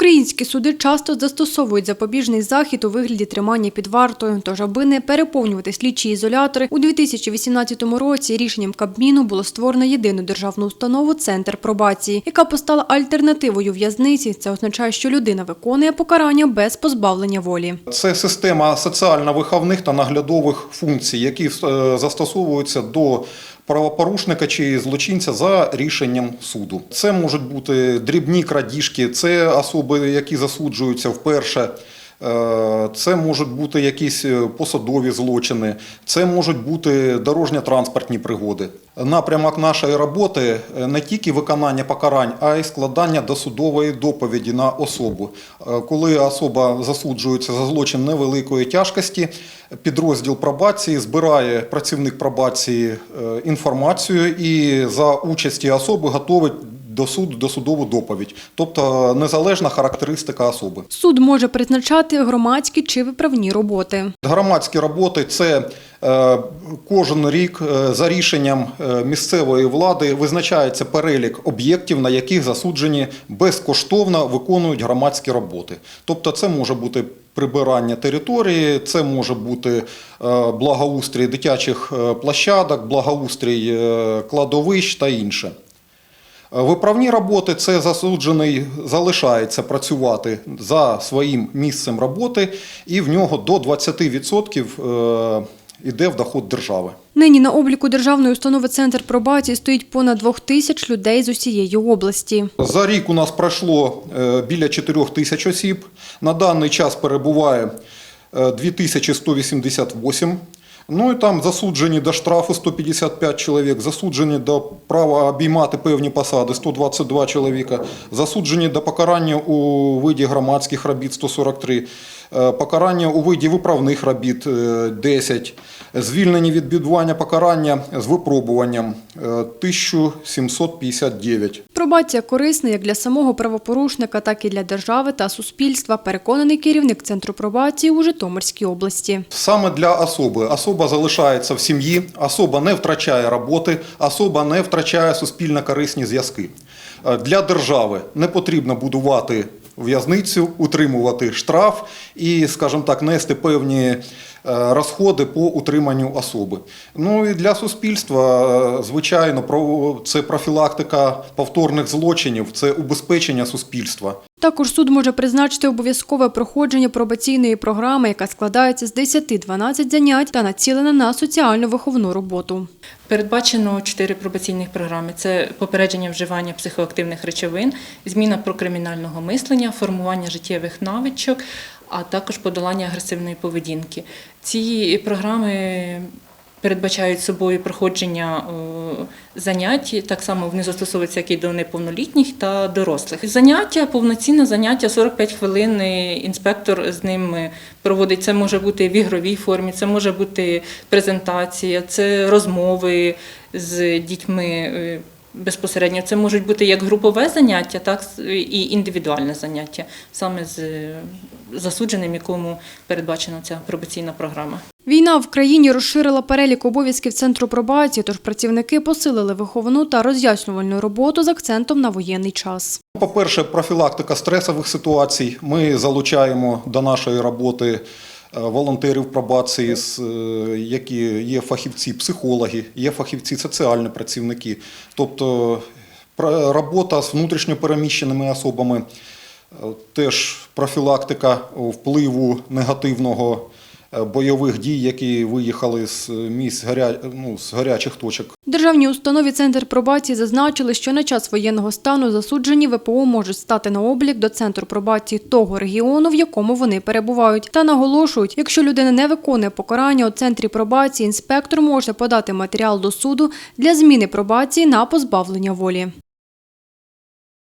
Українські суди часто застосовують запобіжний захід у вигляді тримання під вартою. Тож, аби не переповнювати слідчі ізолятори, у 2018 році рішенням Кабміну було створено єдину державну установу Центр пробації, яка постала альтернативою в'язниці. Це означає, що людина виконує покарання без позбавлення волі. Це система соціально-виховних та наглядових функцій, які е, застосовуються до правопорушника чи злочинця за рішенням суду. Це можуть бути дрібні крадіжки, це особи, які засуджуються вперше. Е, Це можуть бути якісь е, посадові злочини, це можуть бути дорожньо-транспортні пригоди. Напрямок нашої роботи е, не тільки виконання покарань, а й складання досудової доповіді на особу. Коли особа засуджується за злочин невеликої тяжкості, підрозділ пробації збирає працівник пробації інформацію і за участі особи готовить до суду досудову доповідь, тобто незалежна характеристика особи. Суд може призначати громадські чи виправні роботи. Громадські роботи це е, кожен рік е, за рішенням е, місцевої влади визначається перелік об'єктів, на яких засуджені безкоштовно виконують громадські роботи. Тобто, це може бути прибирання території, це може бути благоустрій дитячих площадок, благоустрій кладовищ та інше. Е, Виправні роботи це засуджений залишається працювати за своїм місцем роботи, і в нього до 20% е, йде в доход держави. Нині на обліку державної установи Центр пробації стоїть понад двох тисяч людей з усієї області. За рік у нас пройшло е, біля 4 тисяч осіб. На даний час перебуває е, 2188. Ну і там засуджені до штрафу 155 чоловік, засуджені до права обіймати певні посади 122 чоловіка, засуджені до покарання у виді громадських робіт 143, е, покарання у виді виправних робіт е, 10, звільнені від відбування покарання з випробуванням е, 1759. Пробація корисна як для самого правопорушника, так і для держави та суспільства, переконаний керівник Центру пробації у Житомирській області. Саме для особи. Особа залишається в сім'ї, особа не втрачає роботи, особа не втрачає суспільно корисні зв'язки. Е, Для держави не потрібно будувати в'язницю, утримувати штраф і, скажімо так, нести певні е, розходи по утриманню особи. Ну і для суспільства, е, звичайно, це профілактика повторних злочинів, це убезпечення суспільства. Також суд може призначити обов'язкове проходження пробаційної програми, яка складається з 10-12 занять та націлена на соціально-виховну роботу. Передбачено чотири пробаційних програми: це попередження вживання психоактивних речовин, зміна прокримінального мислення, формування життєвих навичок, а також подолання агресивної поведінки. Ці програми передбачають собою проходження е, занять, так само вони застосовуються як і до неповнолітніх та дорослих. Заняття, повноцінне заняття, 45 хвилин е, інспектор з ним е, проводить. Це може бути в ігровій формі, це може бути презентація, це розмови з дітьми. Безпосередньо це можуть бути як групове заняття, так і індивідуальне заняття, саме з засудженим, якому передбачена ця пробаційна програма. Війна в країні розширила перелік обов'язків Центру пробації, тож працівники посилили виховну та роз'яснювальну роботу з акцентом на воєнний час. По-перше, профілактика стресових ситуацій. Ми залучаємо до нашої роботи волонтерів пробації, е, які є фахівці, психологи, є фахівці, соціальні працівники. Тобто робота з внутрішньопереміщеними особами, е, теж профілактика впливу негативного е, бойових дій, які виїхали з місць гаря... ну, з гарячих точок. В Державній установі Центр пробації зазначили, що на час воєнного стану засуджені ВПО можуть стати на облік до Центру пробації того регіону, в якому вони перебувають. Та наголошують, якщо людина не виконує покарання у Центрі пробації, інспектор може подати матеріал до суду для зміни пробації на позбавлення волі.